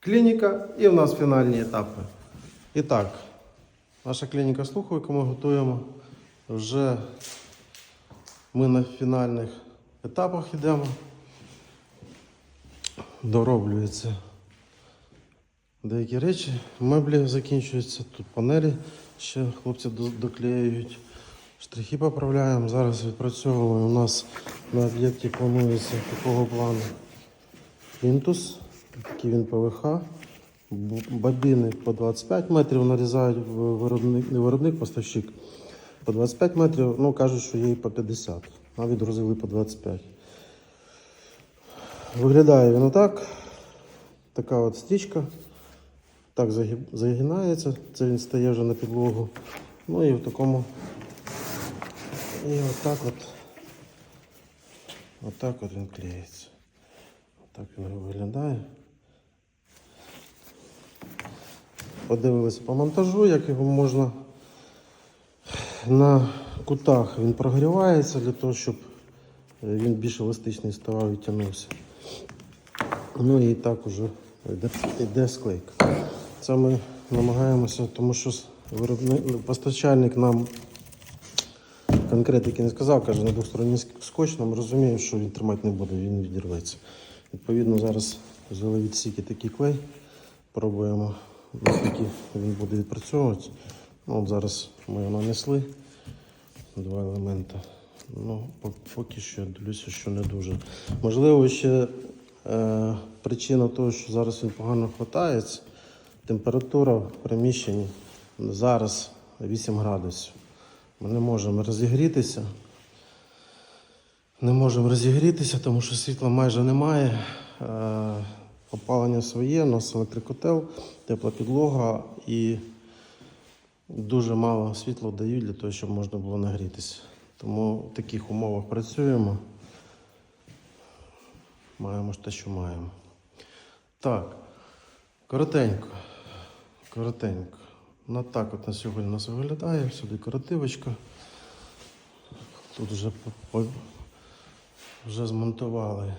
клініка і в нас фінальні етапи. І так, наша клініка слуху, яку ми готуємо. Вже ми на фінальних етапах йдемо. Дороблюються деякі речі. Меблі закінчуються, тут панелі ще хлопці доклеюють. Штрихи поправляємо. Зараз відпрацьовуємо. У нас на об'єкті планується такого плану плінтус, такий він ПВХ. Бобіни по 25 метрів нарізають виробник, не виробник, поставщик. По 25 метрів, ну кажуть, що є і по 50. А відгрузили по 25. Виглядає він отак. Така от стрічка. Так загинається. Це він стає вже на підлогу. Ну і в такому. І отак от. Отак от він клеїться. Так він виглядає. Подивилися по монтажу, як його можна на кутах він прогрівається для того, щоб він більш еластичний ставав і тягнувся. Ну і так уже йде, йде. Це ми намагаємося, тому що виробник, постачальник нам конкретики не сказав, каже, на двосторонній ск- скотч, нам розуміємо, що він тримати не буде, він відірветься. Відповідно, зараз взяли відсіки такий клей, пробуємо, наскільки він буде відпрацьовуватися. Ну, от зараз ми його нанесли, два елементи. Ну, поки що дивлюся, що не дуже. Можливо, ще е, причина того, що зараз він погано хватається, температура в приміщенні зараз 8 градусів. Ми не можемо розігрітися. Не можемо розігрітися, тому що світла майже немає. Е, Опалення своє, у нас електрикотел, тепла підлога і дуже мало світла дають для того, щоб можна було нагрітися. Тому в таких умовах працюємо. Маємо ж те, що маємо. Так, коротенько. Коротенько. Ну так от на сьогодні у нас виглядає. Все декоративочка. Тут вже, вже змонтували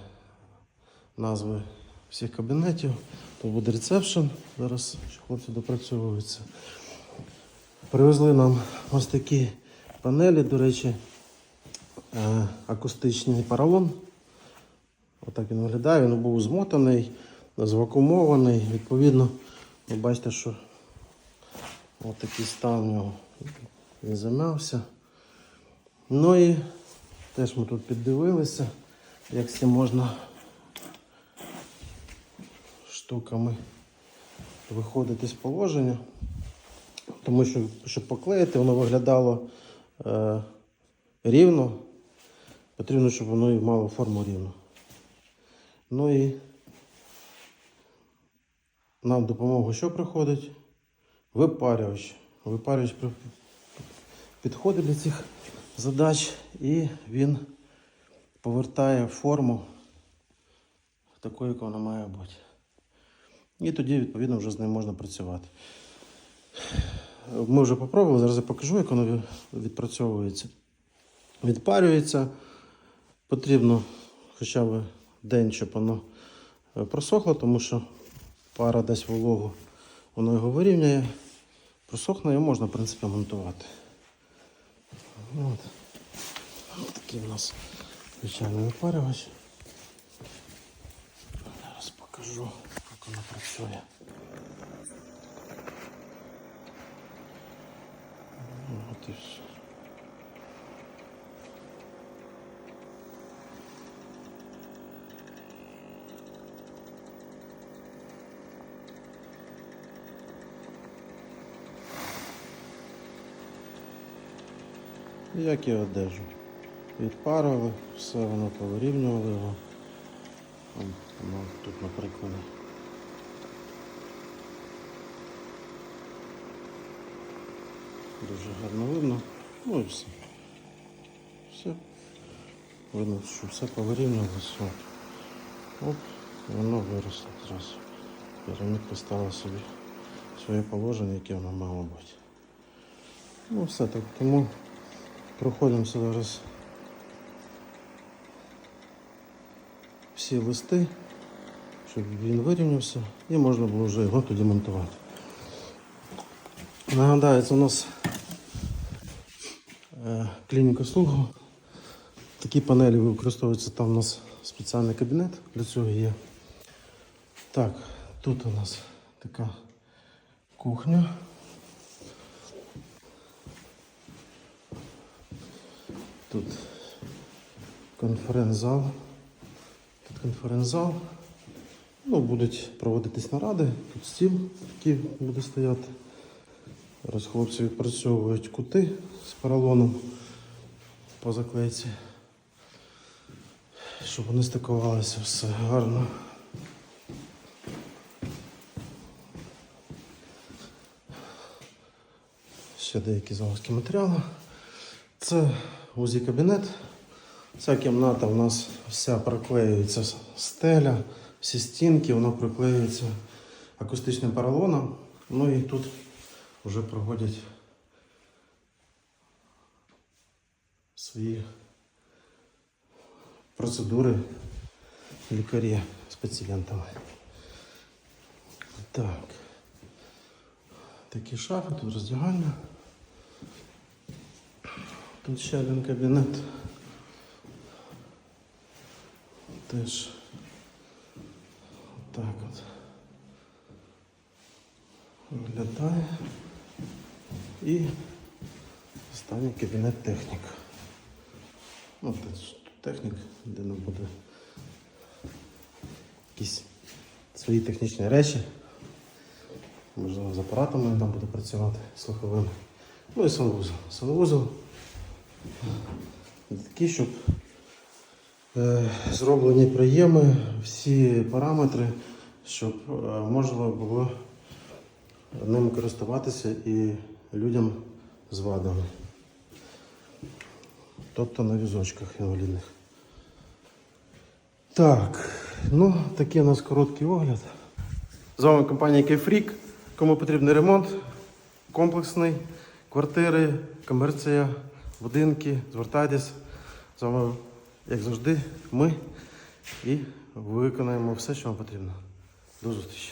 назви всіх кабінетів. Тут буде ресепшн. Зараз хлопці допрацьовуються. Привезли нам ось такі панелі, до речі, е, акустичний паралон. Отак він виглядає. Він був змотаний, звакумований. Відповідно, ви бачите, що Ось такий стан у нього. Він замявся. Ну і теж ми тут піддивилися, як цим можна штуками виходити з положення. Тому що, щоб поклеїти, воно виглядало е, рівно. Потрібно, щоб воно і мало форму рівну. Ну і нам допомогу що приходить? Випарювач. Випарювач підходить до цих задач і він повертає форму такою, яка вона має бути. І тоді, відповідно, вже з ним можна працювати. Ми вже попробували, зараз я покажу, як воно відпрацьовується. Відпарюється. Потрібно хоча б день, щоб воно е, просохло, тому що пара дасть вологу, воно його вирівняє. Просохне і можна, в принципі, монтувати. От. Ось такий у нас звичайний випарювач. Зараз покажу, як воно працює. Ну, От і все. Як і одежу. Відпарили, все воно повирівнювали його. Воно тут на Дуже гарно видно. Ну і все. Все. Видно, що все повирівнювалося. От. Оп, воно виросло зразу. Пірамід поставила собі своє положення, яке воно мало бути. Ну все так, тому проходимося зараз всі листи, щоб він вирівнявся і можна було вже його тоді монтувати. Нагадаю, це у нас е, клініка слугу. Такі панелі використовуються, там у нас спеціальний кабінет для цього є. Так, тут у нас така кухня. Тут конференц-зал. Тут конференц-зал. Ну, будуть проводитись наради. Тут стіл, який буде стояти. Зараз хлопці відпрацьовують кути з поролоном по заклейці. Щоб вони стикувалися все гарно. Ще деякі залишки матеріалу. Це УЗІ кабінет. Ця кімната у нас вся проклеюється стеля, всі стінки, вона проклеюється акустичним поролоном. Ну і тут вже проводять свої процедури лікарі з пацієнтами. Так. Такі шафи, тут роздягальня. Тут ще один кабінет. Теж так от виглядає. І останній кабінет технік. Ну, технік, де нам буде якісь свої технічні речі. Можливо, з апаратами там буде працювати слуховими. Ну і санвузол. Санвузол такий, щоб е, зроблені прийоми, всі параметри, щоб е, можна було ним користуватися і людям з вадами. Тобто на візочках інвалідних. Так, ну такий у нас короткий огляд. З вами компанія Кейфрік. Кому потрібний ремонт, комплексний, квартири, комерція, будинки, звертайтесь. З вами, як завжди, ми і виконаємо все, що вам потрібно. До зустрічі.